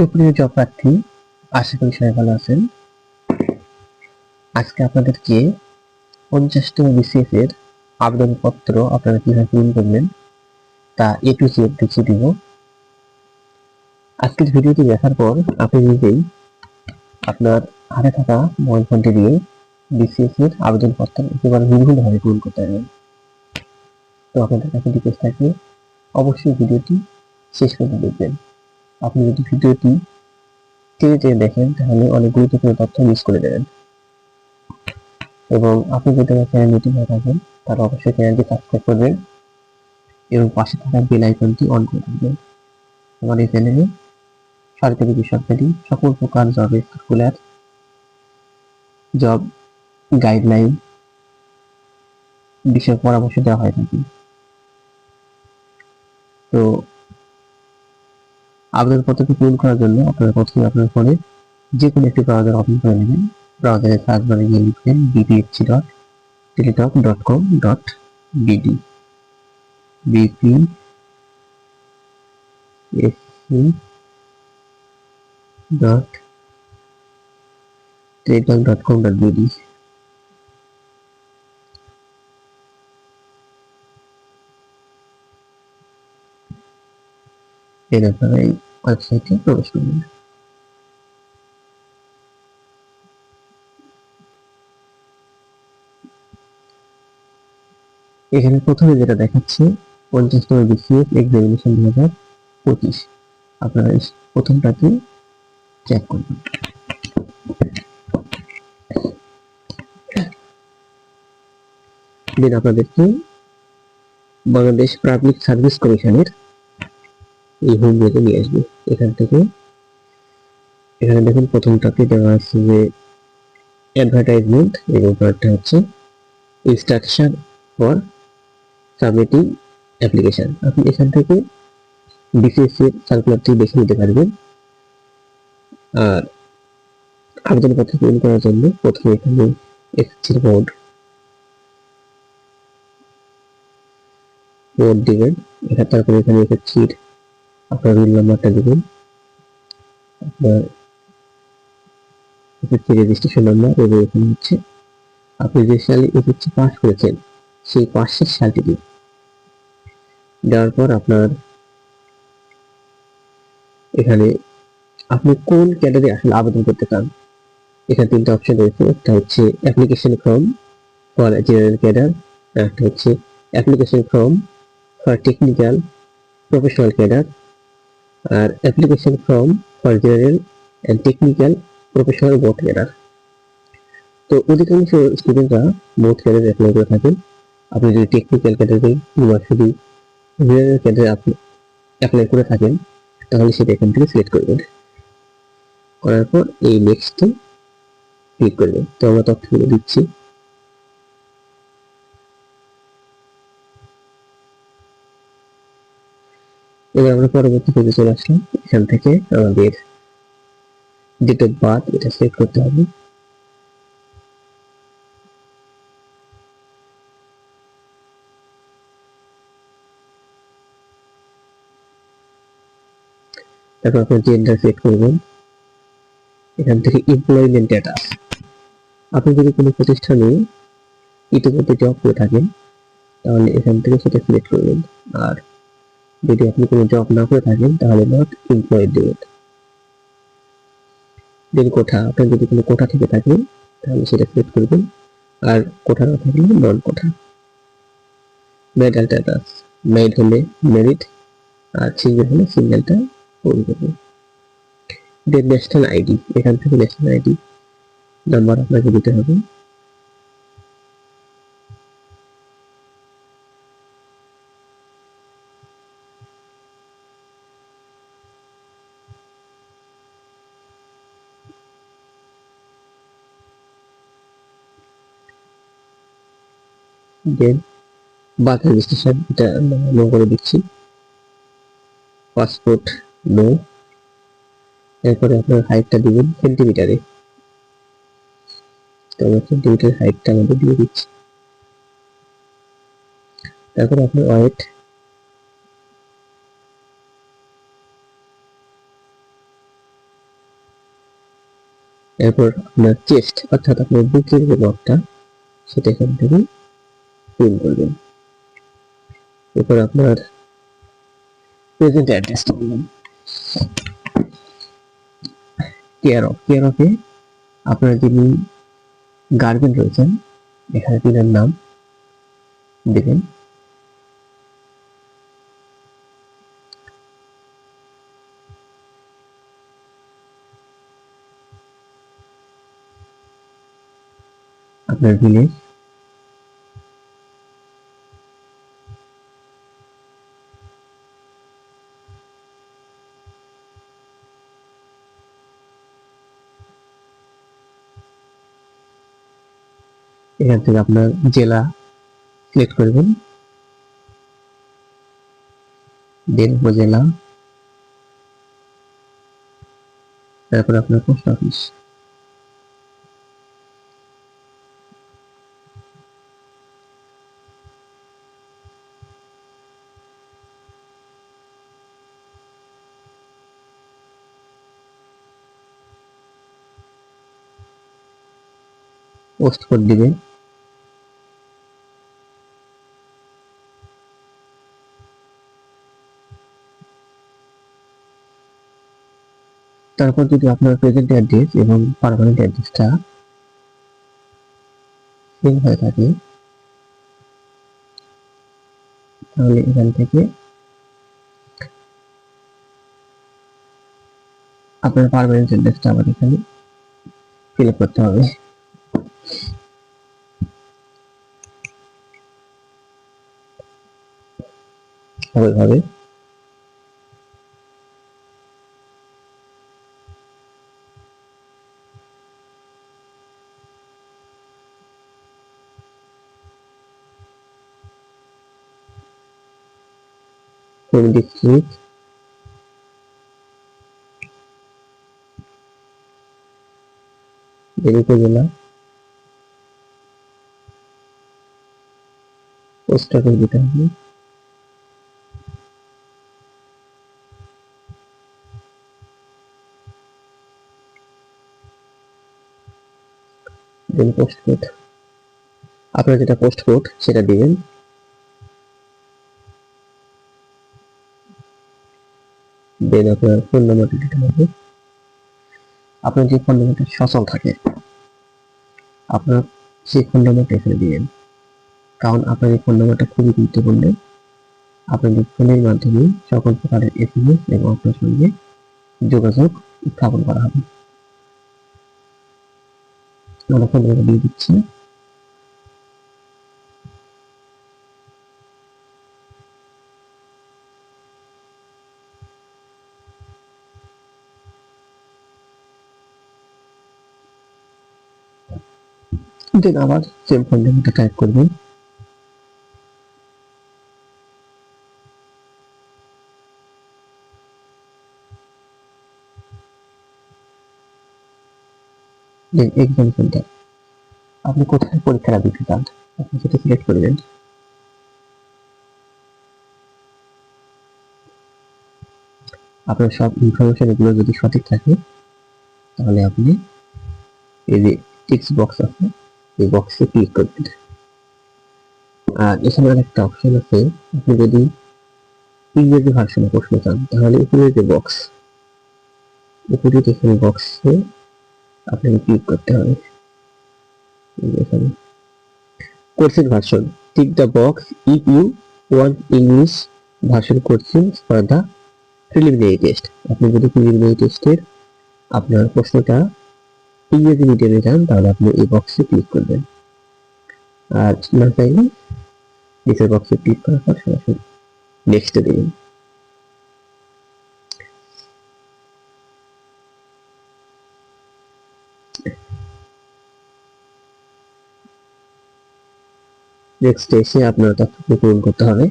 সুপ্রিয় জব প্রার্থী আশা করি সবাই ভালো আছেন। আজকে আপনাদেরকে পঞ্চাশতম বিসিএস এর আবেদনপত্র আপনারা কীভাবে পূরণ করবেন, তা এ টু জেড দেখিয়ে দিব। আজকের ভিডিওটি দেখার পর আপনি নিজেই আপনার হাতে থাকা মোবাইল ফোনটি দিয়ে বিসিএস এর আবেদনপত্র একেবারে নির্ভুলভাবে পূরণ করতে পারবেন। তো আপনাদের কাছে রিকোয়েস্ট থাকবে, অবশ্যই ভিডিওটি শেষ পর্যন্ত দেখবেন। আপনি যদি ভিডিওটি টেনে টেনে দেখেন, তাহলে অনেক গুরুত্বপূর্ণ তথ্য মিস করে দেবেন। এবং আপনি যদি আমার চ্যানেল নতুন হয়ে থাকেন, তাহলে অবশ্যই চ্যানেলটি সাবস্ক্রাইব করবেন এবং পাশে থাকা বেল আইকনটি অন করে রাখবেন। আমার এই চ্যানেলে সরকারি বেসরকারি সকল প্রকার জবের সার্কুলার জব গাইডলাইন বিষয়ে পরামর্শ দেওয়া হয়ে থাকে। তো আবেদনপত্রটি পূরণ করার জন্য আপনারা প্রথমে আপনার ফোনে যে কোনো একটি ব্রাউজার ওপেন করে নেবেন। ব্রাউজারে সার্চ বারে গিয়ে লিখবেন BPSC dot Teletalk dot com dot BD B P S C dot Teletalk dot com dot BD এর আপনারা এই ওয়েবসাইটে প্রবেশ করবেন। এখানে প্রথমে যেটা দেখাচ্ছে, পঞ্চাশতম বিসিএস এক্সামিনেশন দু হাজার পঁচিশ। আপনারা প্রথমটাকে চেক করবেন। দেন আপনাদেরকে বাংলাদেশ পাবলিক সার্ভিস কমিশনের এই হোম পেজে নিয়ে আসবে। এখান থেকে, এখানে দেখুন প্রথমটাতে দেওয়া আছে যে অ্যাডভার্টাইজমেন্ট এবং পরেরটা হচ্ছে ইনস্ট্রাকশন ফর সাবমিটিং অ্যাপ্লিকেশন আপনি এখান থেকে বিসিএসসি সার্কুলারটি দেখে নিতে পারবেন। আর আবেদনপত্র পূরণ করার জন্য প্রথমে এখানে এসএসসির বোর্ড বোর্ড দিবেন। তারপরে এখানে এসএসসির আপনার রোল নাম্বারটা দেবেন। আপনার এসএসসি রেজিস্ট্রেশন নাম্বার এবং এখানে হচ্ছে, আপনি যে সালে এসএসসি পাস করেছেন, সেই পাশের সালটি দিন দেওয়ার পর আপনার এখানে আপনি কোন ক্যাডারে আসলে আবেদন করতে চান? এখানে তিনটা অপশন রয়েছে। একটা হচ্ছে application form for general cadre একটা হচ্ছে application form for technical professional cadre R application form for general and technical professional board cadre তো অধিকাংশ স্টুডেন্টরা বোর্ড ক্যাডারে অ্যাপ্লাই করে থাকেন। আপনি যদি টেকনিক্যাল ক্যাডারে কিংবা শুধু জেনারেল ক্যাডারে আপনি অ্যাপ্লাই করে থাকেন, তাহলে সেটা এখান থেকে সিলেক্ট করবেন। করার পর এই নেক্সটে ক্লিক করবেন। তো আমরা তথ্যগুলো দিচ্ছি। এবার আমরা পরবর্তী পেজে চলে আসলাম। এখান থেকে আমাদের অফ বার্থ এটা সিলেক্ট করতে হবে। তারপর আপনার জেন্ডার সেট করবেন। এখান থেকে এমপ্লয়মেন্ট ডেটা আপনি যদি কোনো প্রতিষ্ঠানে ইতিমধ্যে জব করে থাকেন, তাহলে এখান থেকে সেটা সিলেক্ট করবেন। আর যদি আপনি কোনো জব না করে থাকেন, তাহলে নট এমপ্লয়েড দেবেন দেন কোঠা আপনার যদি কোনো কোঠা থেকে থাকে তাহলে সেটা সিলেক্ট করবেন। আর কোঠা না থাকলে নন কোঠা। মেডাল স্ট্যাটাস মেড হলে মেরিট আর সিঙ্গেল হলে সিঙ্গেলটা পূরণ করবেন দেন ন্যাশনাল আইডি এখান থেকে ন্যাশনাল আইডি নাম্বার আপনাকে দিতে হবে। দেন বার্থ রেজিস্ট্রেশন এটা নো করে দিচ্ছি। Passport, no. এরপরে আপনার হাইটটা দিবেন সেন্টিমিটারে। তো আমরা সেন্টিমিটার হাইটটা আমাদের দিয়ে দিচ্ছি। তারপরে আপনার ওয়েট। এরপর আপনার চেস্ট, অর্থাৎ আপনার বুকের যে ব্লকটা সেটা এখান থেকে ফিল করবেন। এরপর আপনার প্রেজেন্ট অ্যাড্রেসটা বলবেন কেয়ার অফ কেয়ার অফে আপনার যিনি গার্জেন রয়েছেন, এখানে তিনার নাম দেবেন। আপনার ভিলেজ এখান থেকে আপনার জেলা সিলেক্ট করবেন। দেন উপজেলা। তারপর আপনার পোস্ট অফিস পোস্ট কোড দিবেন। তারপর যদি আপনার প্রেজেন্ট অ্যাড্রেস এবং পারমানেন্ট অ্যাড্রেসটা সেম হয়ে থাকে, তাহলে এখান থেকে আপনার পারমানেন্ট অ্যাড্রেসটা আবার এখানে ফিল করতে হবে। ওইভাবে কোন ডিস্ট্রিক্ট উপজেলা পোস্ট অফিস দিতে হবে। দেন পোস্ট কোড আপনার যেটা পোস্ট কোড সেটা দিবেন। দেন আপনার ফোন নাম্বারটা দিতে হবে? আপনার যে ফোন নাম্বারটা সচল থাকে, আপনার সেই ফোন নাম্বারটা এখানে দিবেন কারণ আপনার এই ফোন নাম্বারটা খুবই গুরুত্বপূর্ণ। আপনাদের ফোনের মাধ্যমে সকল প্রকারের এসএমএস এবং আপনার সঙ্গে যোগাযোগ স্থাপন করা হবে। আমরা ফোন নাম্বার দিয়ে দিচ্ছি। দেন আবার সেম নাম্বারটা টাইপ করবেন। দেন এক্সাম সেন্টার আপনি কোথায় পরীক্ষাটা দিতে চান আপনি সেটা সিলেক্ট করবেন আপনার সব ইনফরমেশন এগুলো যদি সঠিক থাকে, তাহলে আপনি এই যে টেক্সট বক্স আছে এই বক্সে ক্লিক করবেন আর এখানে আরেকটা অপশন আছে, আপনি যদি ইংরেজি ভার্সনে প্রশ্ন চান, তাহলে উপরে যে বক্স উপরে এখানে বক্সে আপনাকে ক্লিক করতে হবে এখানে। কোর্সের version tick the box if you want English version coursing for the preliminary test আপনি যদি প্রিলিমিনারি টেস্টের আপনার প্রশ্নটা ইংরেজি মিডিয়ামে যান তাহলে আপনি এই বক্সে ক্লিক করবেন। আর না চাইলে নিচের বক্সে ক্লিক করার পর সরাসরি নেক্সটে দেবেন। নেক্সট এসে আপনার তথ্যগুলো পূরণ করতে হবে।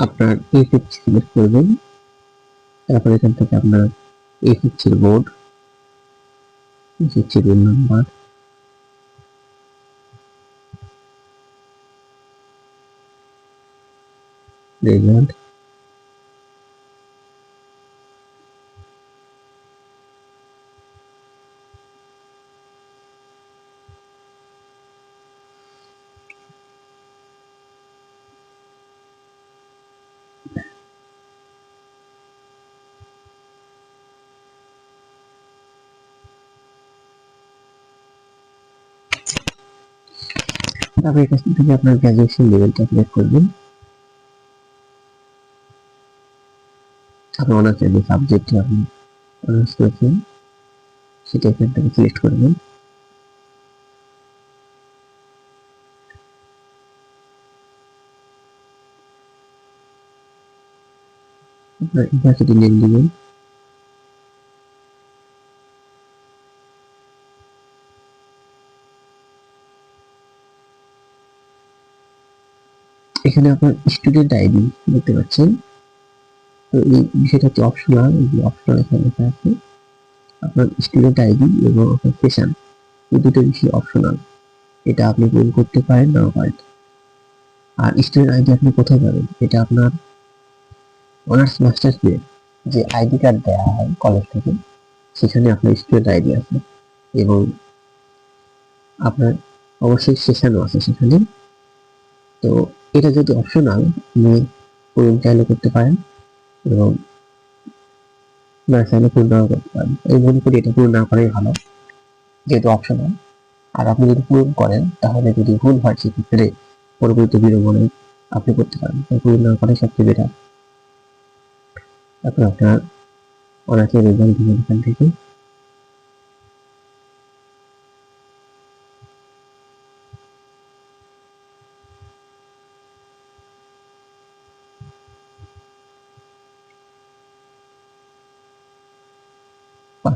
আপনার ইউটিউব সিলেক্ট করবেন। তারপর এখান থেকে আপনার এ হচ্ছে বোর্ড হচ্ছে এর নাম্বার রেজাল্ট তারপর এখান থেকে আপনার গ্র্যাজুয়েশন লেভেলটা সিলেক্ট করবেন। আপনার অনার্স যে সাবজেক্টে আপনি অনার্স করেছেন সেটা এখান থেকে সিলেক্ট করবেন ইউনিভার্সিটি নেম দিবেন। এখানে আপনার স্টুডেন্ট আইডি দেখতে পাচ্ছেন। তো এই বিষয়টা হচ্ছে অপশনাল এই যে অপশনাল এখানে লেখা আছে। আপনার স্টুডেন্ট আইডি এবং আপনার সেশন এই দুটো বিষয় অপশনাল এটা আপনি পূরণ করতে পারেন নাও পারেন। আর স্টুডেন্ট আইডি আপনি কোথায় পাবেন? এটা আপনার অনার্স মাস্টার্স যে আইডি কার্ড দেওয়া হয় কলেজ থেকে, সেখানে আপনার স্টুডেন্ট আইডি আছে। এবং আপনার অবশ্যই সেশনও আছে সেখানে। তো এটা যদি অপশনাল আপনি পূরণ চাইলে করতে পারেন এবং না চাইলে পূরণ নাও করতে পারেন। আমি মনে করি এটা পূরণ না করাই ভালো, যেহেতু অপশনাল আর আপনি যদি পূরণ করেন, তাহলে যদি ভুল হয়, সেক্ষেত্রে পরবর্তী বিড়ম্বনে আপনি করতে পারেন। পূরণ না করাই সবচেয়ে বেটার তারপর আপনার অনার্সের রেজাল্ট দিবেন এখান থেকে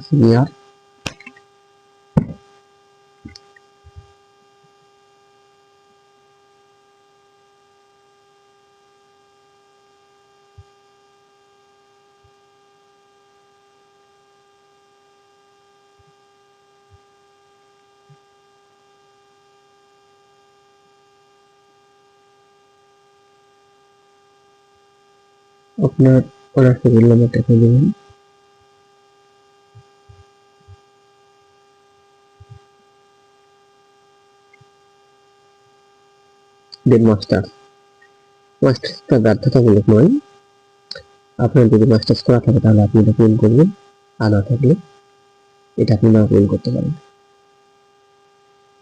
পাঁচ ইয়ার আপনার অনার্সের রোল নাম্বারটা এখানে দেবেন দেন মাস্টার্স মাস্টার্সটা বাধ্যতামূলক নয়। আপনার যদি মাস্টার্স করা থাকে, তাহলে আপনি এটা পূরণ করবেন, আর না থাকলে এটা আপনি না পূরণ করতে পারেন।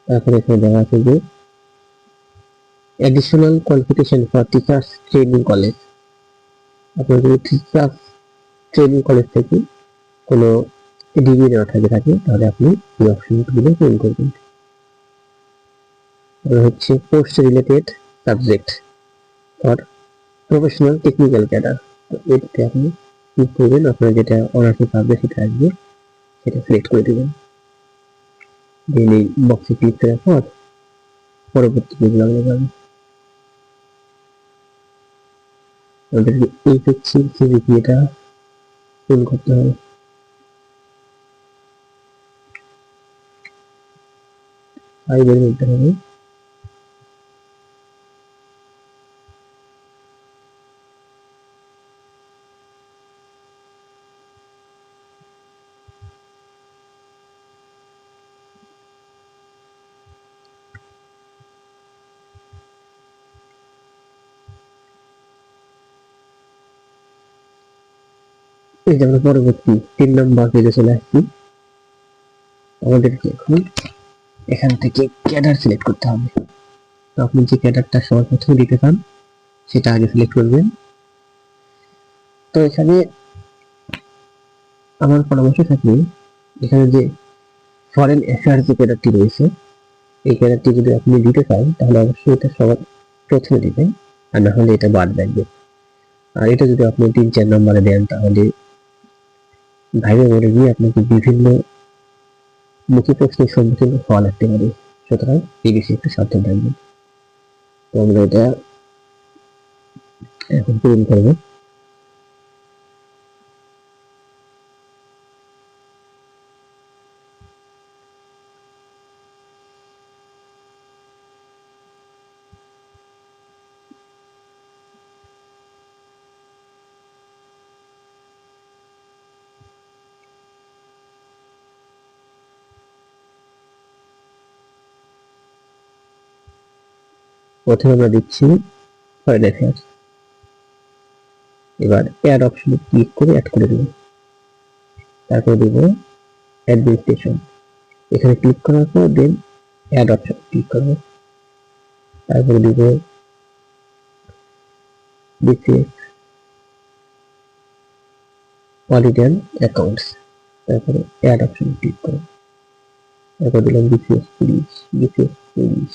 তারপরে এখানে দেওয়া আছে যে additional qualification for teachers training college আপনার যদি টিচার্স ট্রেনিং কলেজ থেকে কোনো ডিগ্রি নেওয়া থাকে থাকে, তাহলে আপনি এই অপশনগুলো পূরণ করবেন। হচ্ছে post related subject for professional technical cadre তো এটাতে আপনি ক্লিক করবেন, আপনার যেটা অনার্সের সাবজেক্ট সেটা আসবে, সেটা সিলেক্ট করে দেবেন। দেন এই বক্সে ক্লিক করার পর পরবর্তী যেগুলো আমরা যাবে আমাদেরকে এই হচ্ছে সিভিপি এটা পূরণ করতে হবে। ফাইভের মধ্যে হবে। এই যে আমরা পরবর্তী তিন নম্বর পেজে চলে আসছি। আমাদেরকে এখন এখান থেকে ক্যাডার সিলেক্ট করতে হবে। তো আপনি যে ক্যাডারটা সবার প্রথমে দিতে চান, সেটা আগে সিলেক্ট করবেন। তো এখানে আমার পরামর্শ থাকবে, এখানে যে ফরেন অ্যাফেয়ার যে ক্যাডারটি রয়েছে, এই ক্যাডারটি যদি আপনি দিতে চান, তাহলে অবশ্যই এটা সবার প্রথমে দিবেন, আর না হলে এটা বাদ রাখবে আর এটা যদি আপনি তিন চার নম্বরে দেন, তাহলে ভাইবে বলে গিয়ে আপনাকে বিভিন্ন মুখী প্রশ্নের সম্মুখীন হওয়া লাগতে পারে। সুতরাং এই বিষয়ে একটু সাবধান থাকবেন। তো আমরা এটা এখন পূরণ করব। প্রথমে আমরা দিচ্ছি ফরেন অ্যাফেয়ার্স এবার অ্যাড অপশনে ক্লিক করে অ্যাড করে দেব। তারপর দেব অ্যাডমিনিস্ট্রেশন এখানে ক্লিক করার পর দেন অ্যাড অপশন ক্লিক করব। তারপরে দিব বিসিএস অডিট অ্যাকাউন্টস তারপরে অ্যাড অপশন ক্লিক করব। তারপর দিলাম বিসিএস পুলিশ বিসিএস পুলিশ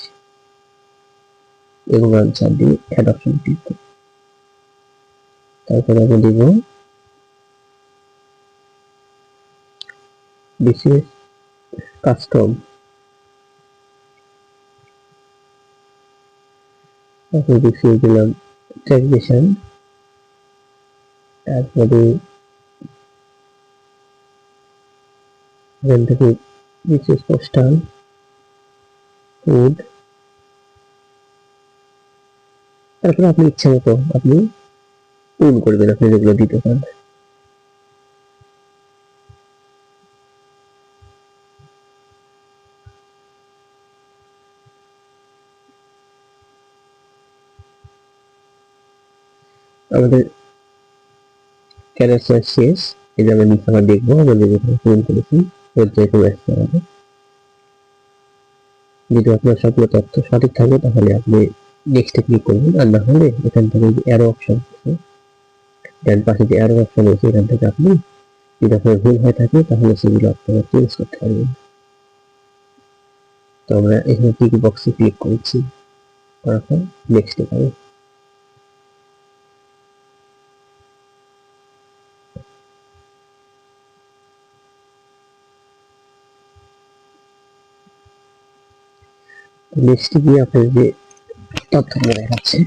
এবং আনসার দিয়ে অ্যাড অপশন ক্লিক করব তারপরে আমি দিব বিসিএস কাস্টম তারপরে বিসিএস দিলাম ট্যাক্সেশন তারপরে এখান থেকে বিসিএস পোস্টাল ফুড তারপরে আপনি ইচ্ছা মতো আপনি পূরণ করবেন, আপনি যেগুলো দিতে চান আমাদের ক্যারিয়ার সার্চ শেষ, এই যে আমরা নিচে দেখব আমাদের যেখানে পূরণ করেছি ওর যে কোনো আসতে হবে। যদি আপনার সবগুলো তথ্য সঠিক থাকে, তাহলে আপনি নেক্সটে ক্লিক করবেন আর না হলে এখান থেকে অ্যারো অপশন আছে, ডান পাশে যে অ্যারো অপশন আছে এখান থেকে আপনি যদি আপনার ভুল হয়ে থাকে তাহলে সেগুলো আপনারা চেঞ্জ করতে পারবেন। তো আমরা এখানে টিক বক্সে ক্লিক করছি। করার পর নেক্সটে পাবো নেক্সটে গিয়ে আপনার যে তথ্যগুলো দেখাচ্ছে।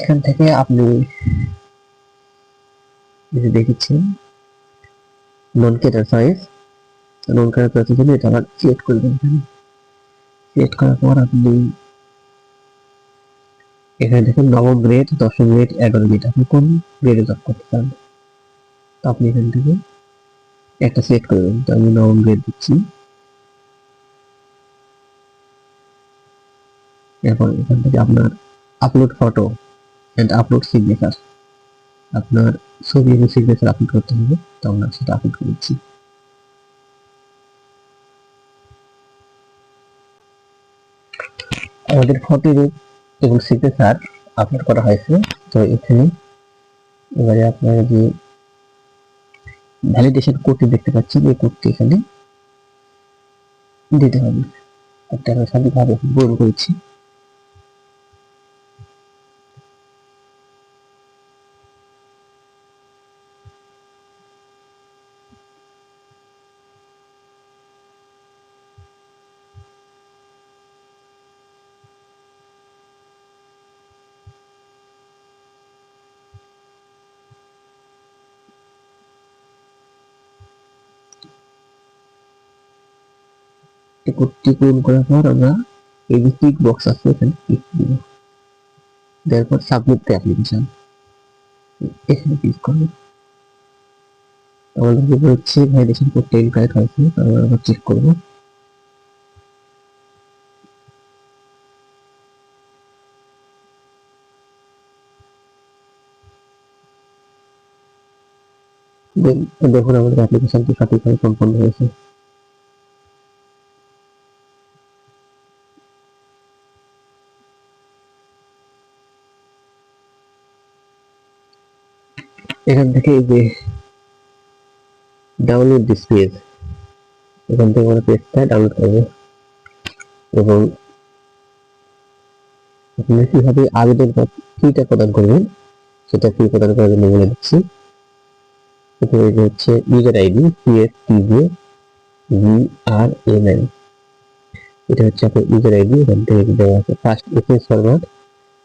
এখান থেকে আপনি দেখেছেন নন কেটার সাইজ নন কেটার সাইজের জন্য এটা আবার সিলেক্ট করবেন এখানে। সিলেক্ট করার পর আপনি এখানে দেখেন, নবম গ্রেড দশম গ্রেড এগারো গ্রেড আপনি কোন গ্রেডে জব করতে চান? তো আপনি এখান থেকে একটা সিলেক্ট করবেন তো আমি নবম গ্রেড দিচ্ছি। এরপর এখান থেকে আপনার upload photo and upload signature আপনার ছবি এবং সিগনেচার আপলোড করতে হবে। তো আমরা সেটা আপলোড করেছি আমাদের ফটো এবং সিগনেচার আপলোড করা হয়েছে। তো এখানে এবারে আপনার যে ভ্যালিডেশন কোডটি দেখতে পাচ্ছেন এই কোডটি এখানে দিতে হবে। একটা সঠিকভাবে পূরণ করেছি। কোডটি পূরণ করার পর আমরা এই যে টিক বক্স আছে, এখানে ক্লিক দিব দেওয়ার পর সাবমিট দ্য অ্যাপ্লিকেশন এখানে ক্লিক করব আমাদের যে হচ্ছে ভ্যালিডেশন কোডটা ইনকারেক্ট হয়েছে আমরা চেক করব। দেখুন, আমাদের অ্যাপ্লিকেশনটি সঠিকভাবে সম্পন্ন হয়েছে। এখান থেকে এই যে ডাউনলোড দিস এখান থেকে আমরা পেজটা ডাউনলোড করব। এবং আপনি কীভাবে আবেদন ফিটা প্রদান করবেন, সেটা ফি প্রদান করার জন্য বলে দিচ্ছি। যে হচ্ছে ইউজার আইডি সিএসটিজে আর এম এন এটা হচ্ছে আপনার ইউজার আইডি এখান থেকে দেওয়া আছে ফার্স্ট এসএস ফরম্যাট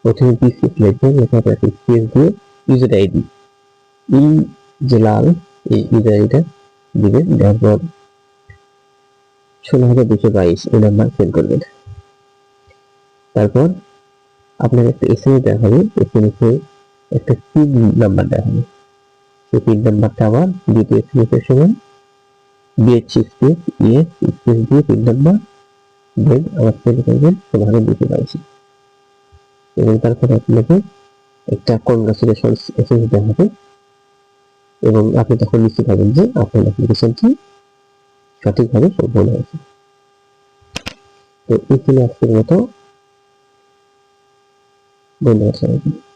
প্রথমে পিসিএস লিখবেন এরপর সিএস দিয়ে ইউজার আইডি ই এই দিবেন ষোলো হাজার দুশো বাইশ, এই নাম্বার সেন্ড করবেন তারপর আপনার একটা এস এম এস দেখা হবে এস এম এস একটা পিন নাম্বার দেখা হবে সেই পিন নাম্বারটা আবার দ্বিতীয় এস এম এস এর সময় বিএইচ স্পেস ইএস স্পেস দিয়ে পিন নাম্বার দেন আমার সেন্ড করবেন সেভাবে দিতে পারছি এবং তারপরে আপনাকে একটা কনগ্রাচুলেশন এসএস দেওয়া হবে এবং আপনি তখন লিখতে পারেন যে আপনার অ্যাপ্লিকেশনটি সঠিকভাবে সম্পূর্ণ হয়েছে। তো ছিল আজকের মতো। ধন্যবাদ সবাইকে।